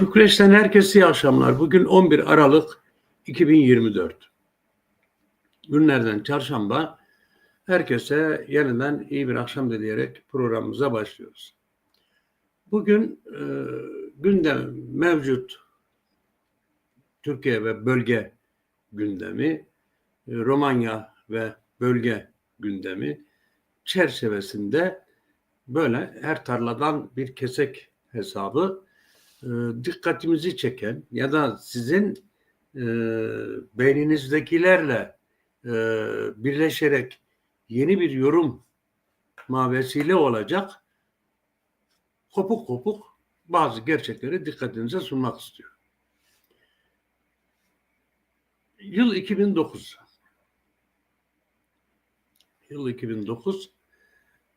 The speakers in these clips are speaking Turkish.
Bükreş'ten herkese iyi akşamlar. Bugün 11 Aralık 2024. Günlerden çarşamba. Herkese yeniden iyi bir akşam dileyerek programımıza başlıyoruz. Bugün e, gündem mevcut Türkiye ve bölge gündemi, e, Romanya ve bölge gündemi çerçevesinde böyle her tarladan bir kesek hesabı e, dikkatimizi çeken ya da sizin e, beyninizdekilerle e, birleşerek yeni bir yorum vesile olacak kopuk kopuk bazı gerçekleri dikkatinize sunmak istiyorum. Yıl 2009. Yıl 2009.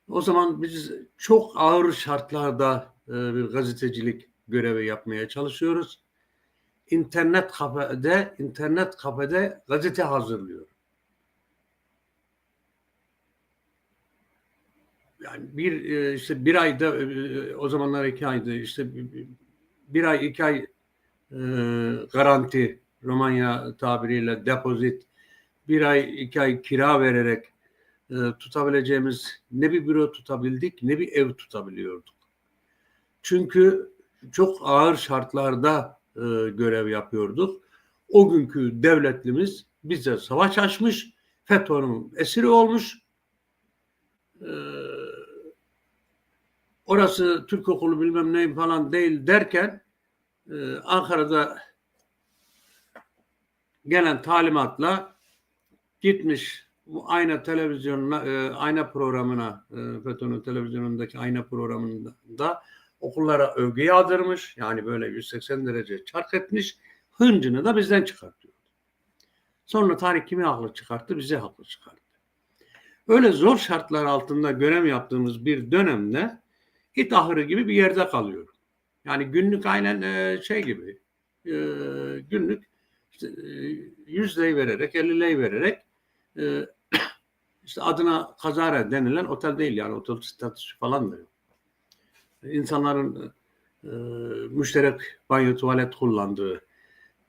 O zaman biz çok ağır şartlarda e, bir gazetecilik görevi yapmaya çalışıyoruz. İnternet kafede, internet kafede gazete hazırlıyor. Yani bir e, işte bir ayda e, o zamanlar iki aydı işte bir ay iki ay e, garanti Romanya tabiriyle depozit bir ay iki ay kira vererek tutabileceğimiz ne bir büro tutabildik ne bir ev tutabiliyorduk. Çünkü çok ağır şartlarda e, görev yapıyorduk. O günkü devletlimiz bize savaş açmış, FETÖ'nün esiri olmuş. E, orası Türk okulu bilmem ne falan değil derken e, Ankara'da gelen talimatla gitmiş bu ayna televizyonuna, e, ayna programına, e, FETÖ'nün televizyonundaki ayna programında okullara övgü yağdırmış. Yani böyle 180 derece çark etmiş. Hıncını da bizden çıkartıyor. Sonra tarih kimi haklı çıkarttı? Bize haklı çıkarttı. Öyle zor şartlar altında görev yaptığımız bir dönemde it ahırı gibi bir yerde kalıyorum. Yani günlük aynen e, şey gibi e, günlük işte, 100 lirayı vererek 50 lirayı vererek işte adına kazara denilen otel değil yani otel statüsü falan da yok insanların e, müşterek banyo tuvalet kullandığı,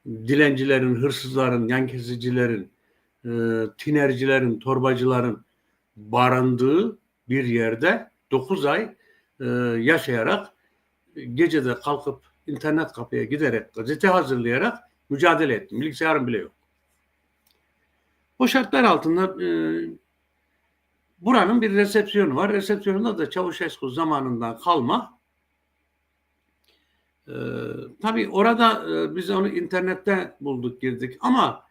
dilencilerin, hırsızların, yan kesicilerin, e, tinercilerin, torbacıların barındığı bir yerde 9 ay e, yaşayarak gecede kalkıp internet kapıya giderek gazete hazırlayarak mücadele ettim. Bilgisayarım bile yok. O şartlar altında e, Buranın bir resepsiyonu var. Resepsiyonunda da Çavuşescu zamanından kalma. Ee, tabii orada e, biz onu internette bulduk girdik ama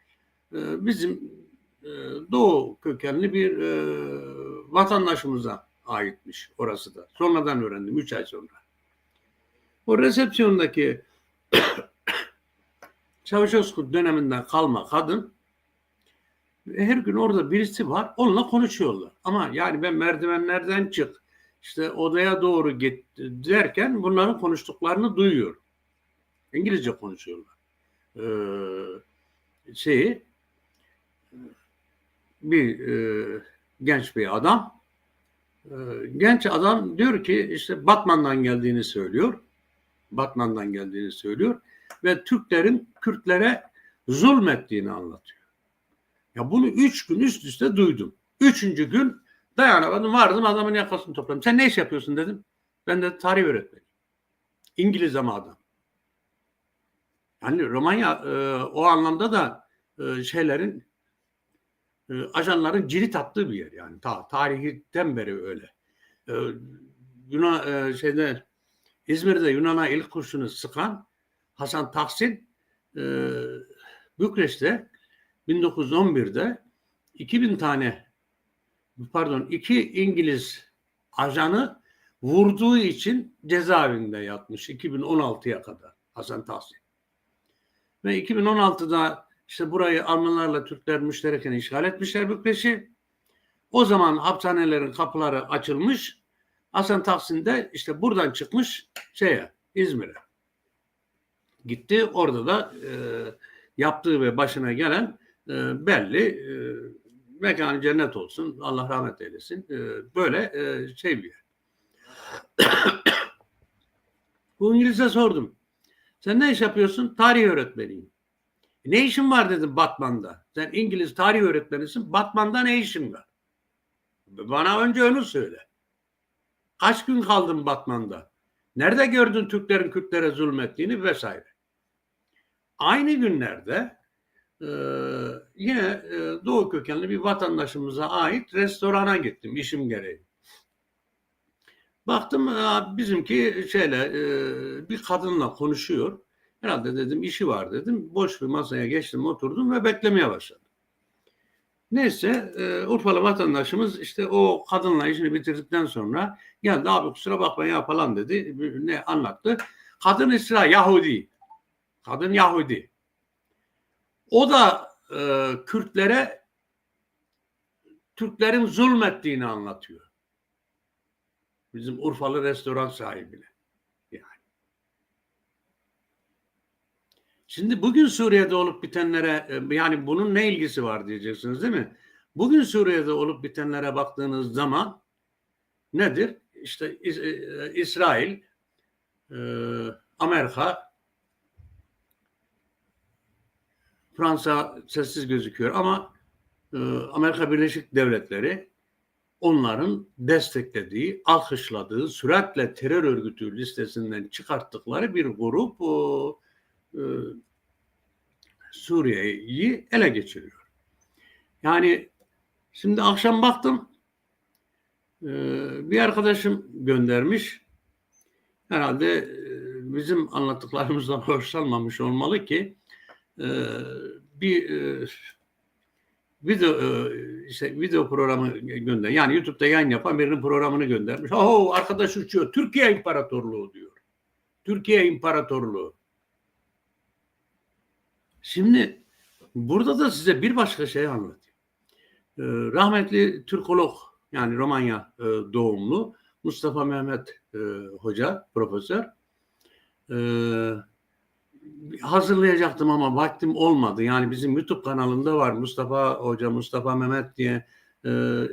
e, bizim e, Doğu kökenli bir e, vatandaşımıza aitmiş orası da. Sonradan öğrendim 3 ay sonra. O resepsiyondaki Çavuşescu döneminden kalma kadın her gün orada birisi var. Onunla konuşuyorlar. Ama yani ben merdivenlerden çık işte odaya doğru git derken bunların konuştuklarını duyuyorum. İngilizce konuşuyorlar. Ee, şeyi bir e, genç bir adam e, genç adam diyor ki işte Batman'dan geldiğini söylüyor. Batman'dan geldiğini söylüyor ve Türklerin Kürtlere zulmettiğini anlatıyor. Ya bunu üç gün üst üste duydum. Üçüncü gün dayanamadım vardım adamın yakasını topladım. Sen ne iş yapıyorsun dedim. Ben de tarih öğretmeniyim. İngiliz ama adam. Yani Romanya e, o anlamda da e, şeylerin e, ajanların cirit attığı bir yer yani. Ta, tarihten beri öyle. E, Yunan e, şeyde İzmir'de Yunan'a ilk kurşunu sıkan Hasan Tahsin e, Bükreş'te 1911'de 2000 tane pardon iki İngiliz ajanı vurduğu için cezaevinde yatmış 2016'ya kadar Hasan Tahsin. Ve 2016'da işte burayı Almanlarla Türkler müştereken işgal etmişler Bükreş'i. O zaman hapishanelerin kapıları açılmış. Hasan Tahsin de işte buradan çıkmış şeye İzmir'e. Gitti orada da e, yaptığı ve başına gelen e, belli. E, mekanı cennet olsun. Allah rahmet eylesin. E, böyle e, şey bir yer. Bu İngiliz'e sordum. Sen ne iş yapıyorsun? Tarih öğretmeniyim. Ne işin var dedim Batman'da. Sen İngiliz tarih öğretmenisin. Batman'da ne işin var? Bana önce onu söyle. Kaç gün kaldın Batman'da? Nerede gördün Türklerin Kürtlere zulmettiğini vesaire. Aynı günlerde e, yine e, Doğu kökenli bir vatandaşımıza ait restorana gittim işim gereği. Baktım bizimki şeyle e, bir kadınla konuşuyor. Herhalde dedim işi var dedim. Boş bir masaya geçtim oturdum ve beklemeye başladım. Neyse e, Urfalı vatandaşımız işte o kadınla işini bitirdikten sonra geldi abi kusura bakma ya falan dedi. Ne anlattı. Kadın İsrail Yahudi. Kadın Yahudi. O da e, Kürtlere Türklerin zulmettiğini anlatıyor. Bizim Urfalı restoran sahibine. Yani. Şimdi bugün Suriye'de olup bitenlere e, yani bunun ne ilgisi var diyeceksiniz değil mi? Bugün Suriye'de olup bitenlere baktığınız zaman nedir? İşte e, İsrail, e, Amerika, Fransa sessiz gözüküyor ama Amerika Birleşik Devletleri onların desteklediği, alkışladığı, süratle terör örgütü listesinden çıkarttıkları bir grup e, Suriye'yi ele geçiriyor. Yani şimdi akşam baktım e, bir arkadaşım göndermiş. Herhalde e, bizim anlattıklarımızdan hoşlanmamış olmalı ki e, bir e, video e, işte video programı gönder. Yani YouTube'da yayın yapan birinin programını göndermiş. Oh arkadaş uçuyor. Türkiye İmparatorluğu diyor. Türkiye İmparatorluğu. Şimdi burada da size bir başka şey anlatayım. Ee, rahmetli Türkolog yani Romanya e, doğumlu Mustafa Mehmet Hoca, profesör. E, hazırlayacaktım ama vaktim olmadı. Yani bizim YouTube kanalında var Mustafa Hoca, Mustafa Mehmet diye e,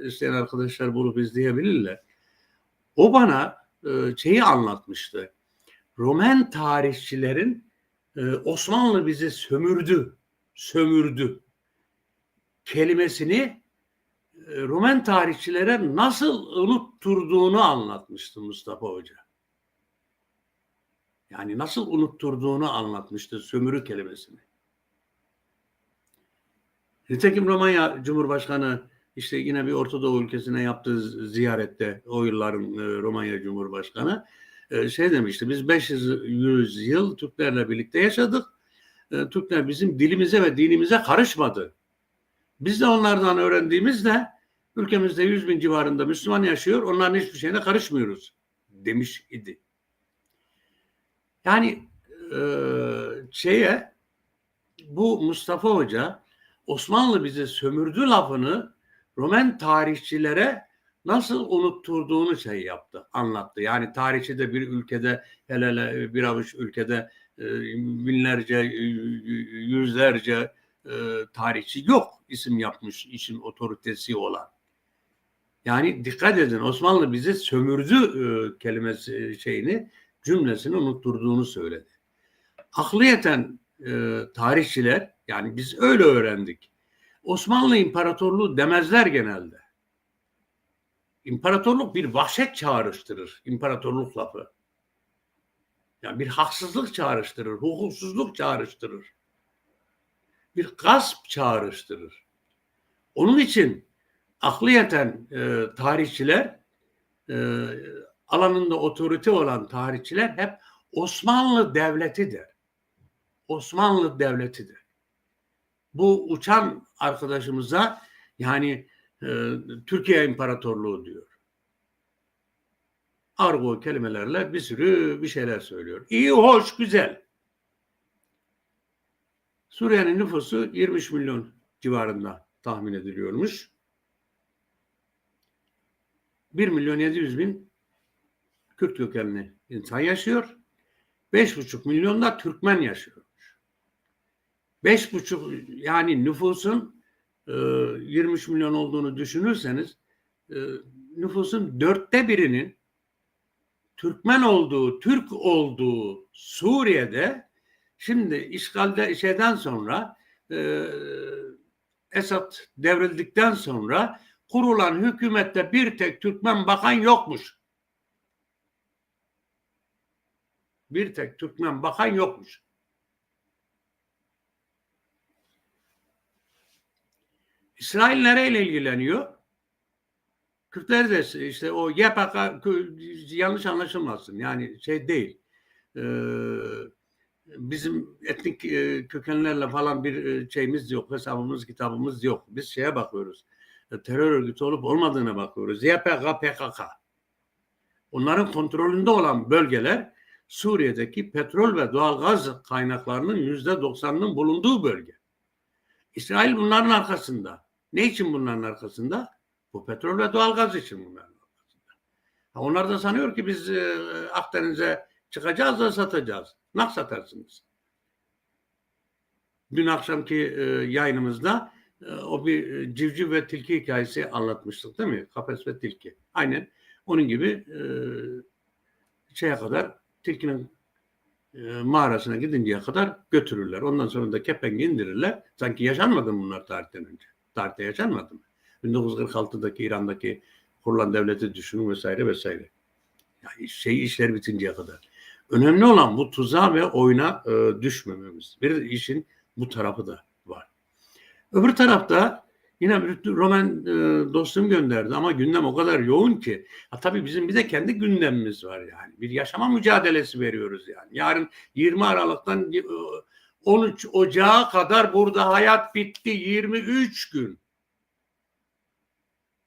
isteyen arkadaşlar bulup izleyebilirler. O bana e, şeyi anlatmıştı. Roman tarihçilerin e, Osmanlı bizi sömürdü, sömürdü kelimesini e, Roman tarihçilere nasıl unutturduğunu anlatmıştı Mustafa Hoca. Yani nasıl unutturduğunu anlatmıştı sömürü kelimesini. Nitekim Romanya Cumhurbaşkanı işte yine bir Ortadoğu ülkesine yaptığı ziyarette o yılların e, Romanya Cumhurbaşkanı e, şey demişti biz 500 yıl Türklerle birlikte yaşadık. E, Türkler bizim dilimize ve dinimize karışmadı. Biz de onlardan öğrendiğimizde ülkemizde 100 bin civarında Müslüman yaşıyor. Onların hiçbir şeyine karışmıyoruz demiş idi. Yani e, şeye bu Mustafa Hoca Osmanlı bizi sömürdü lafını Roman tarihçilere nasıl unutturduğunu şey yaptı, anlattı. Yani tarihçi de bir ülkede hele hele bir avuç ülkede e, binlerce, yüzlerce e, tarihçi yok isim yapmış işin otoritesi olan. Yani dikkat edin Osmanlı bizi sömürdü e, kelimesi şeyini cümlesini unutturduğunu söyledi. Aklıyeten e, tarihçiler yani biz öyle öğrendik. Osmanlı İmparatorluğu demezler genelde. İmparatorluk bir vahşet çağrıştırır. İmparatorluk lafı. Yani bir haksızlık çağrıştırır, hukuksuzluk çağrıştırır. Bir gasp çağrıştırır. Onun için aklıyeten e, tarihçiler e, alanında otorite olan tarihçiler hep Osmanlı Devleti'dir. Osmanlı Devleti'dir. Bu uçan arkadaşımıza yani e, Türkiye İmparatorluğu diyor. Argo kelimelerle bir sürü bir şeyler söylüyor. İyi, hoş, güzel. Suriye'nin nüfusu 23 milyon civarında tahmin ediliyormuş. 1 milyon 700 bin Kürt kökenli insan yaşıyor. 5,5 milyon da Türkmen yaşıyormuş. 5,5 yani nüfusun e, 23 milyon olduğunu düşünürseniz e, nüfusun dörtte birinin Türkmen olduğu, Türk olduğu Suriye'de Şimdi işgalde şeyden sonra e, Esad devrildikten sonra kurulan hükümette bir tek Türkmen bakan yokmuş. Bir tek Türkmen bakan yokmuş. İsrail nereyle ilgileniyor? Kürtler de işte o YPK yanlış anlaşılmasın. Yani şey değil. Ee, bizim etnik e, kökenlerle falan bir e, şeyimiz yok. Hesabımız, kitabımız yok. Biz şeye bakıyoruz. E, terör örgütü olup olmadığına bakıyoruz. YPK, PKK. Onların kontrolünde olan bölgeler Suriye'deki petrol ve doğalgaz kaynaklarının yüzde doksanının bulunduğu bölge. İsrail bunların arkasında. Ne için bunların arkasında? Bu petrol ve doğalgaz için bunların arkasında. Onlar da sanıyor ki biz e, Akdeniz'e çıkacağız da satacağız. Nasıl satarsınız? Dün akşamki e, yayınımızda e, o bir e, civciv ve tilki hikayesi anlatmıştık değil mi? Kafes ve tilki. Aynen onun gibi e, şeye kadar tilkinin e, mağarasına gidinceye kadar götürürler. Ondan sonra da kepengi indirirler. Sanki yaşanmadı mı bunlar tarihten önce? Tarihte yaşanmadı mı? 1946'daki İran'daki kurulan devleti düşünün vesaire vesaire. Yani şey işler bitinceye kadar. Önemli olan bu tuzağa ve oyuna e, düşmememiz. Bir işin bu tarafı da var. Öbür tarafta yine Roman e, dostum gönderdi ama gündem o kadar yoğun ki. Ha, tabii bizim bir de kendi gündemimiz var yani. Bir yaşama mücadelesi veriyoruz yani. Yarın 20 Aralık'tan e, 13 Ocağı kadar burada hayat bitti. 23 gün.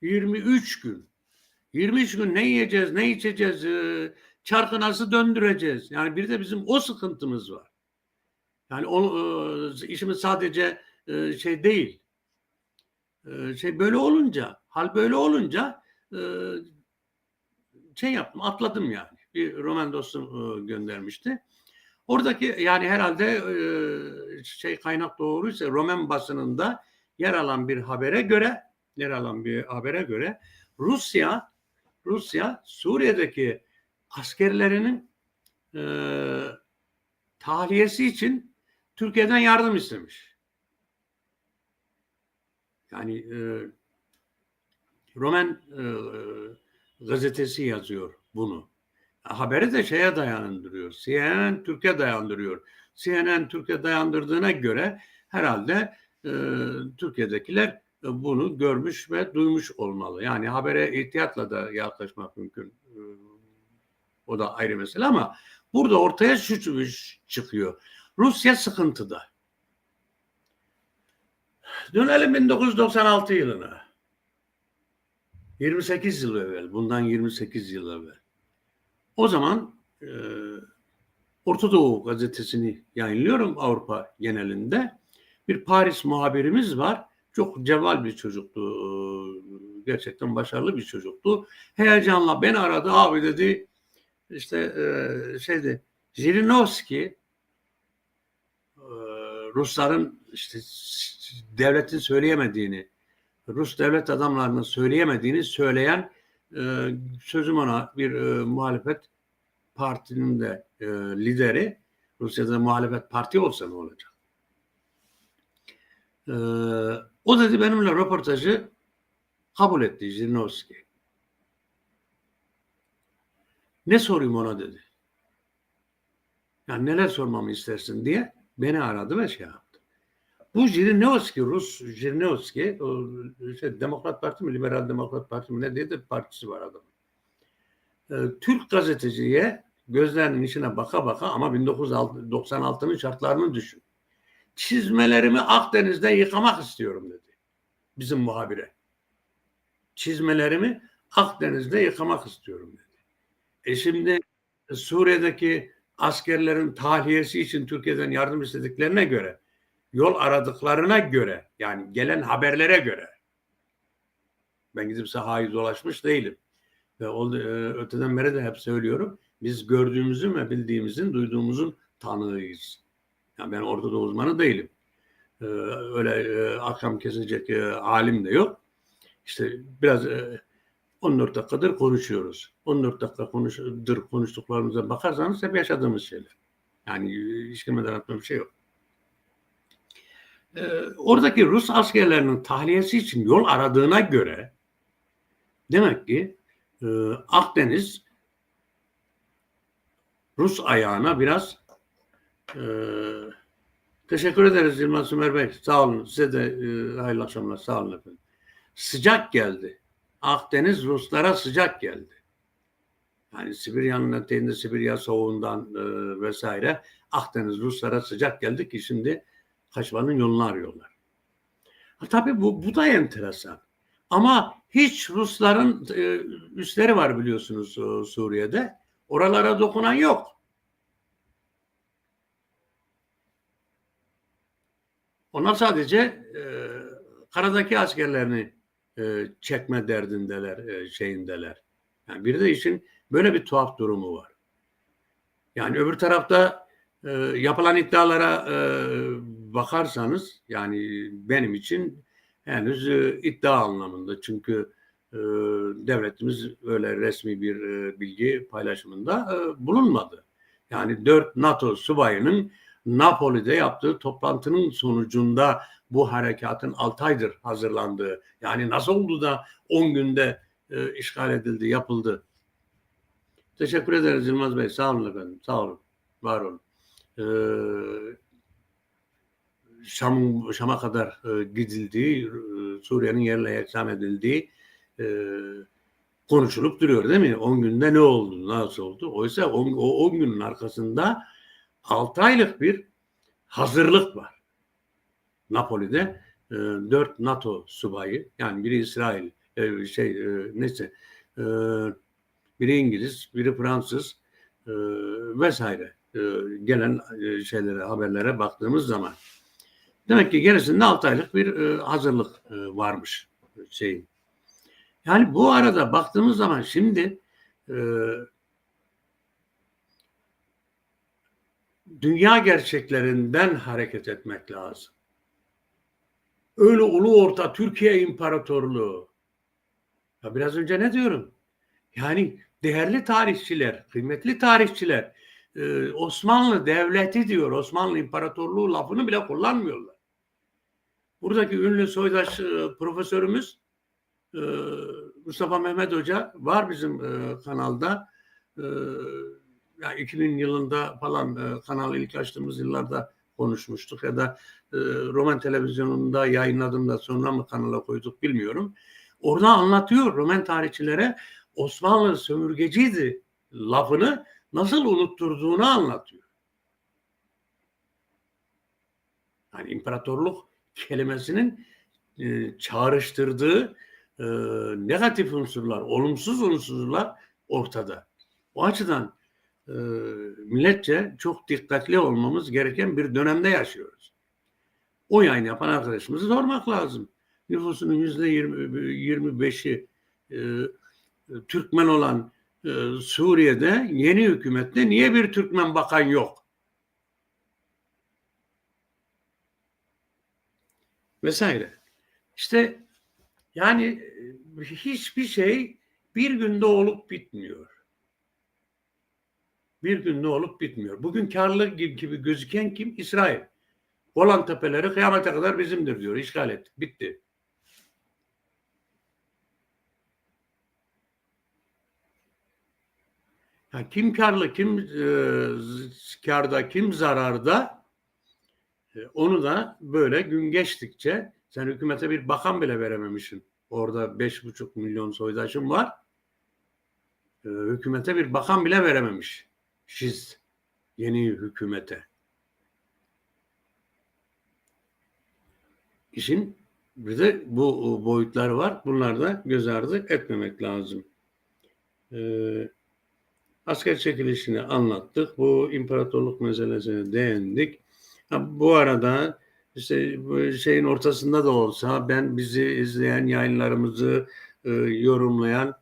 23 gün. 23 gün ne yiyeceğiz, ne içeceğiz, e, çarkı nasıl döndüreceğiz? Yani bir de bizim o sıkıntımız var. Yani o, e, işimiz sadece e, şey değil. E, şey böyle olunca, hal böyle olunca e, şey yaptım, atladım yani. Bir roman dostum e, göndermişti. Oradaki yani herhalde e, şey kaynak doğruysa Roman basınında yer alan bir habere göre yer alan bir habere göre Rusya Rusya Suriye'deki askerlerinin e, tahliyesi için Türkiye'den yardım istemiş. Yani e, Roman e, gazetesi yazıyor bunu. Haberi de şeye dayandırıyor. CNN Türkiye dayandırıyor. CNN Türkiye dayandırdığına göre herhalde e, Türkiye'dekiler bunu görmüş ve duymuş olmalı. Yani habere ihtiyatla da yaklaşmak mümkün. E, o da ayrı mesele ama burada ortaya şu çıkıyor. Rusya sıkıntıda. Dönelim 1996 yılına. 28 yıl evvel, bundan 28 yıl evvel. O zaman e, Orta Doğu gazetesini yayınlıyorum Avrupa genelinde. Bir Paris muhabirimiz var. Çok ceval bir çocuktu. Gerçekten başarılı bir çocuktu. Heyecanla beni aradı. Abi dedi işte e, şeydi Jirinovski e, Rusların işte devletin söyleyemediğini Rus devlet adamlarının söyleyemediğini söyleyen e, sözüm ona bir e, muhalefet partinin de e, lideri Rusya'da muhalefet parti olsa ne olacak? E, o dedi benimle röportajı kabul etti Zirinovski. Ne sorayım ona dedi. Yani neler sormamı istersin diye beni aradı ve şey yaptı. Bu Jirinovski, Rus Jirinovski, o şey, Demokrat Parti mi, Liberal Demokrat Parti mi ne diye de partisi var adamın. Ee, Türk gazeteciye gözlerinin içine baka baka ama 1996'nın şartlarını düşün. Çizmelerimi Akdeniz'de yıkamak istiyorum dedi. Bizim muhabire. Çizmelerimi Akdeniz'de yıkamak istiyorum dedi. E şimdi Suriye'deki askerlerin tahliyesi için Türkiye'den yardım istediklerine göre yol aradıklarına göre yani gelen haberlere göre ben gidip sahayı dolaşmış değilim. Ve o, e, öteden beri de hep söylüyorum. Biz gördüğümüzün ve bildiğimizin, duyduğumuzun tanığıyız. Yani ben ortada uzmanı değilim. Ee, öyle e, akşam kesecek e, alim de yok. İşte biraz e, 14 dakikadır konuşuyoruz. 14 dakika konuştur konuştuklarımıza bakarsanız hep yaşadığımız şeyler. Yani hiç kimeden atma bir şey yok. Ee, oradaki Rus askerlerinin tahliyesi için yol aradığına göre demek ki e, Akdeniz Rus ayağına biraz e, teşekkür ederiz Yılmaz Sümer Bey. Sağ olun. Size de e, hayırlı akşamlar. Sağ olun efendim. Sıcak geldi. Akdeniz Ruslara sıcak geldi. Yani Sibirya'nın eteğinde Sibirya soğuğundan e, vesaire Akdeniz Ruslara sıcak geldi ki şimdi kaçmanın yolunu arıyorlar. Ha, tabii bu, bu da enteresan. Ama hiç Rusların e, üsleri var biliyorsunuz e, Suriye'de. Oralara dokunan yok. Onlar sadece e, karadaki askerlerini e, çekme derdindeler, e, şeyindeler. Yani bir de işin böyle bir tuhaf durumu var. Yani öbür tarafta e, yapılan iddialara e, bakarsanız yani benim için henüz e, iddia anlamında çünkü e, devletimiz öyle resmi bir e, bilgi paylaşımında e, bulunmadı. Yani dört NATO subayının Napoli'de yaptığı toplantının sonucunda bu harekatın 6 aydır hazırlandığı yani nasıl oldu da 10 günde e, işgal edildi, yapıldı. Teşekkür ederiz Yılmaz Bey. Sağ olun efendim. Sağ olun. Var olun. Ee, Şam, Şam'a kadar e, gidildiği, e, Suriye'nin yerle yeksan edildiği e, konuşulup duruyor değil mi? 10 günde ne oldu, nasıl oldu? Oysa on, o 10 günün arkasında 6 aylık bir hazırlık var. Napoli'de e, 4 NATO subayı yani biri İsrail e, şey e, neyse e, biri İngiliz, biri Fransız e, vesaire e, gelen e, şeylere haberlere baktığımız zaman demek ki gerisinde 6 aylık bir e, hazırlık e, varmış şeyin. Yani bu arada baktığımız zaman şimdi e, dünya gerçeklerinden hareket etmek lazım. Öyle ulu orta Türkiye İmparatorluğu. Ya biraz önce ne diyorum? Yani değerli tarihçiler, kıymetli tarihçiler e, Osmanlı Devleti diyor, Osmanlı İmparatorluğu lafını bile kullanmıyorlar. Buradaki ünlü soydaş e, profesörümüz e, Mustafa Mehmet Hoca var bizim kanalda. Yani 2000 yılında falan e, kanalı ilk açtığımız yıllarda konuşmuştuk ya da e, Roman televizyonunda yayınladığımda sonra mı kanala koyduk bilmiyorum. Orada anlatıyor Roman tarihçilere Osmanlı sömürgeciydi lafını nasıl unutturduğunu anlatıyor. Yani imparatorluk kelimesinin e, çağrıştırdığı e, negatif unsurlar, olumsuz unsurlar ortada. O açıdan e, milletçe çok dikkatli olmamız gereken bir dönemde yaşıyoruz. O yayın yapan arkadaşımızı sormak lazım. Nüfusunun yüzde yirmi beşi e, Türkmen olan e, Suriye'de yeni hükümette niye bir Türkmen bakan yok? Vesaire. İşte yani hiçbir şey bir günde olup bitmiyor. Bir günde olup bitmiyor. Bugün karlı gibi gözüken kim? İsrail. Golan tepeleri kıyamete kadar bizimdir diyor. İşgal ettik. Bitti. Ya kim karlı, kim e, karda, kim zararda e, onu da böyle gün geçtikçe sen hükümete bir bakan bile verememişsin. Orada beş buçuk milyon soydaşım var. E, hükümete bir bakan bile verememiş. Şiz yeni hükümete. İşin bir de bu boyutlar var. Bunlar da göz ardı etmemek lazım. Ee, asker çekilişini anlattık. Bu imparatorluk meselesine değindik. Ha, bu arada işte bu şeyin ortasında da olsa ben bizi izleyen yayınlarımızı e, yorumlayan e,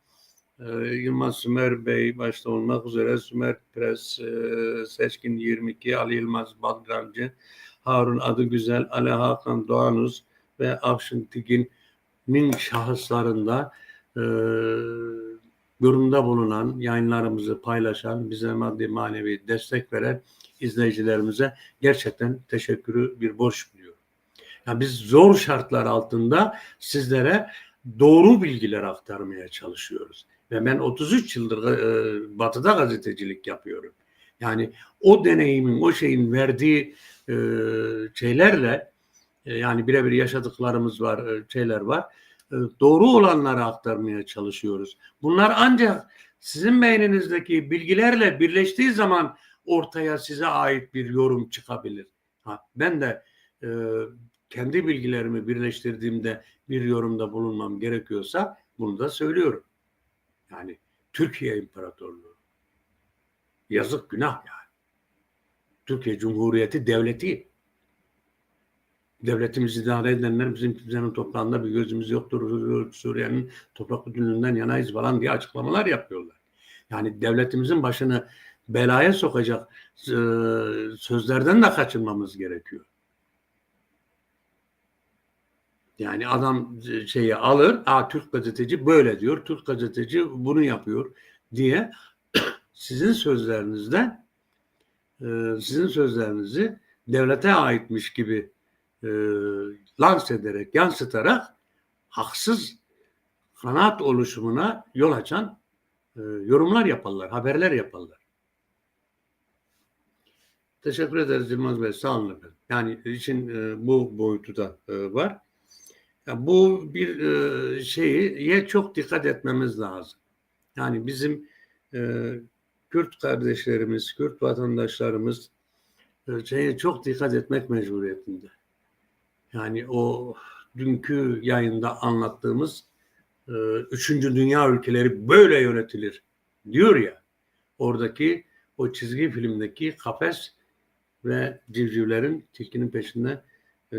Yılmaz Sümer Bey başta olmak üzere Sümer Press, e, Seçkin 22, Ali Yılmaz Badrancı, Harun Adı Güzel, Ali Hakan Doğanuz ve Afşin Tigin'in şahıslarında e, bulunan, yayınlarımızı paylaşan, bize maddi manevi destek veren izleyicilerimize gerçekten teşekkürü bir borç biliyorum. Yani biz zor şartlar altında sizlere doğru bilgiler aktarmaya çalışıyoruz. Ve ben 33 yıldır e, Batı'da gazetecilik yapıyorum. Yani o deneyimin, o şeyin verdiği e, şeylerle e, yani birebir yaşadıklarımız var, e, şeyler var. E, doğru olanları aktarmaya çalışıyoruz. Bunlar ancak sizin beyninizdeki bilgilerle birleştiği zaman ortaya size ait bir yorum çıkabilir. Ha, ben de e, kendi bilgilerimi birleştirdiğimde bir yorumda bulunmam gerekiyorsa bunu da söylüyorum. Yani Türkiye İmparatorluğu. Yazık günah yani. Türkiye Cumhuriyeti devleti. Devletimizi idare edenler bizim kimsenin toprağında bir gözümüz yoktur. Suriye'nin toprak bütünlüğünden yanayız falan diye açıklamalar yapıyorlar. Yani devletimizin başını belaya sokacak e, sözlerden de kaçınmamız gerekiyor. Yani adam şeyi alır, a Türk gazeteci böyle diyor, Türk gazeteci bunu yapıyor diye sizin sözlerinizden e, sizin sözlerinizi devlete aitmiş gibi e, lanse ederek, yansıtarak haksız kanaat oluşumuna yol açan e, yorumlar yaparlar, haberler yaparlar. Teşekkür ederiz Yılmaz Bey. Sağ olun efendim. Yani için e, bu boyutu da e, var. Ya bu bir e, şeyi çok dikkat etmemiz lazım. Yani bizim e, Kürt kardeşlerimiz, Kürt vatandaşlarımız e, şeye çok dikkat etmek mecburiyetinde. Yani o dünkü yayında anlattığımız e, üçüncü dünya ülkeleri böyle yönetilir diyor ya. Oradaki o çizgi filmdeki kafes ve civcivlerin tilkinin peşinde e,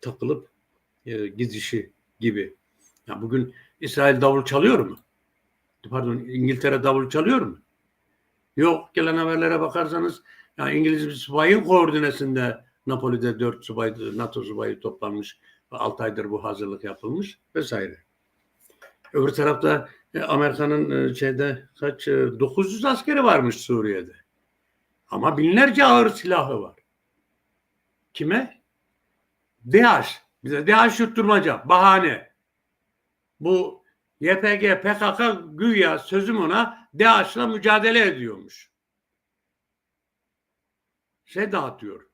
takılıp e, gidişi gibi. Ya bugün İsrail davul çalıyor mu? Pardon İngiltere davul çalıyor mu? Yok gelen haberlere bakarsanız ya İngiliz bir subayın koordinesinde Napoli'de dört subay, NATO subayı toplanmış. 6 aydır bu hazırlık yapılmış vesaire. Öbür tarafta e, Amerika'nın e, şeyde kaç e, 900 askeri varmış Suriye'de. Ama binlerce ağır silahı var. Kime? DAEŞ. Bize DAEŞ yutturmaca. Bahane. Bu YPG, PKK güya sözüm ona DAEŞ'la mücadele ediyormuş. Şey dağıtıyor.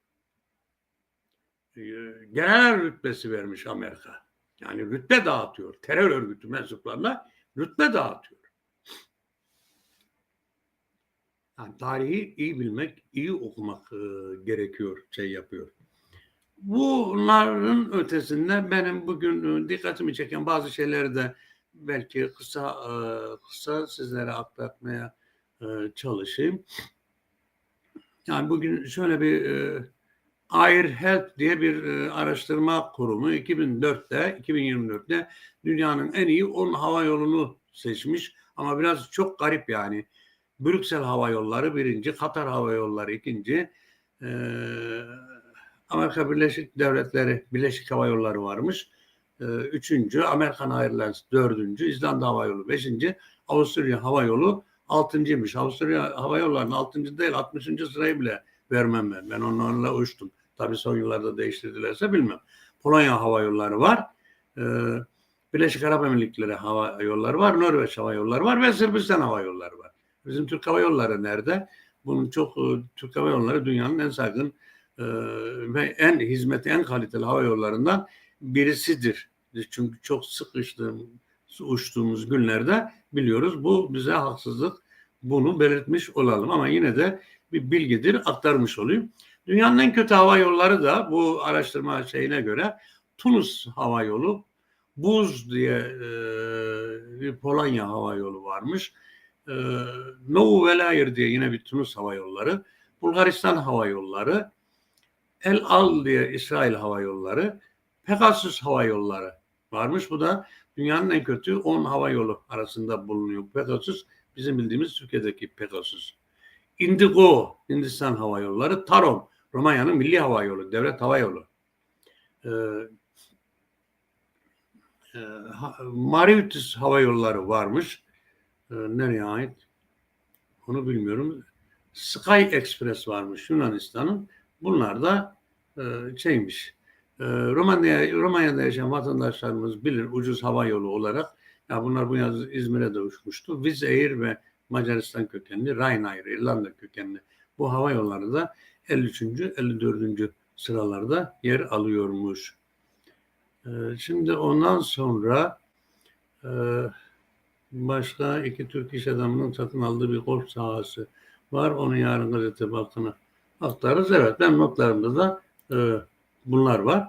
Ee, General rütbesi vermiş Amerika. Yani rütbe dağıtıyor. Terör örgütü mensuplarına rütbe dağıtıyor. Yani tarihi iyi bilmek, iyi okumak e, gerekiyor, şey yapıyor. Bunların ötesinde benim bugün e, dikkatimi çeken bazı şeyleri de belki kısa e, kısa sizlere aktarmaya e, çalışayım. Yani bugün şöyle bir Air Health diye bir araştırma kurumu 2004'te 2024'te dünyanın en iyi 10 hava yolunu seçmiş ama biraz çok garip yani. Brüksel Hava Yolları birinci, Katar Hava Yolları ikinci, e, Amerika Birleşik Devletleri Birleşik Hava Yolları varmış. E, üçüncü, Amerikan Airlines dördüncü, İzlanda Hava Yolu beşinci, Avusturya Hava Yolu altıncıymış. Avusturya Hava Yolları'nın altıncı değil, altmışıncı sırayı bile vermem ben. Ben onlarla uçtum. Tabii son yıllarda değiştirdilerse bilmem. Polonya Hava Yolları var. Ee, Birleşik Arap Emirlikleri Hava Yolları var. Norveç Hava Yolları var ve Sırbistan Hava Yolları var. Bizim Türk Hava Yolları nerede? Bunun çok e, Türk Hava Yolları dünyanın en saygın e, ve en hizmeti en kaliteli hava yollarından birisidir. Çünkü çok sıkıştığım, uçtuğumuz günlerde biliyoruz bu bize haksızlık. Bunu belirtmiş olalım ama yine de bir bilgidir aktarmış olayım. Dünyanın en kötü hava yolları da bu araştırma şeyine göre Tunus Hava Yolu, Buz diye e, bir Polonya Hava Yolu varmış. E, Novu Velayir diye yine bir Tunus Hava Yolları, Bulgaristan Hava Yolları, El Al diye İsrail Hava Yolları, Pegasus Hava Yolları varmış. Bu da dünyanın en kötü 10 hava yolu arasında bulunuyor. Pegasus bizim bildiğimiz Türkiye'deki Pegasus. Indigo, Hindistan Hava Yolları, Tarom, Romanya'nın milli hava yolu, devlet hava yolu. Ee, e, Hava Yolları varmış. Ee, nereye ait? Onu bilmiyorum. Sky Express varmış Yunanistan'ın. Bunlar da e, şeymiş. E, Romanya, Romanya'da yaşayan vatandaşlarımız bilir ucuz hava yolu olarak. Ya bunlar bu yaz İzmir'e de uçmuştu. Wizz Air ve Macaristan kökenli, Ryanair, İrlanda kökenli bu hava yolları da 53. 54. sıralarda yer alıyormuş. E, şimdi ondan sonra e, başka iki Türk iş adamının satın aldığı bir golf sahası var. Onu yarın gazete baktığına aktarırız. Evet ben notlarımda da e, bunlar var.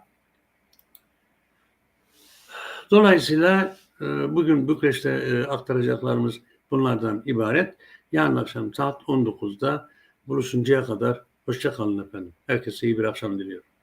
Dolayısıyla e, bugün Bükreş'te e, aktaracaklarımız bunlardan ibaret. Yarın akşam saat 19'da buluşuncaya kadar hoşça kalın efendim. Herkese iyi bir akşam diliyorum.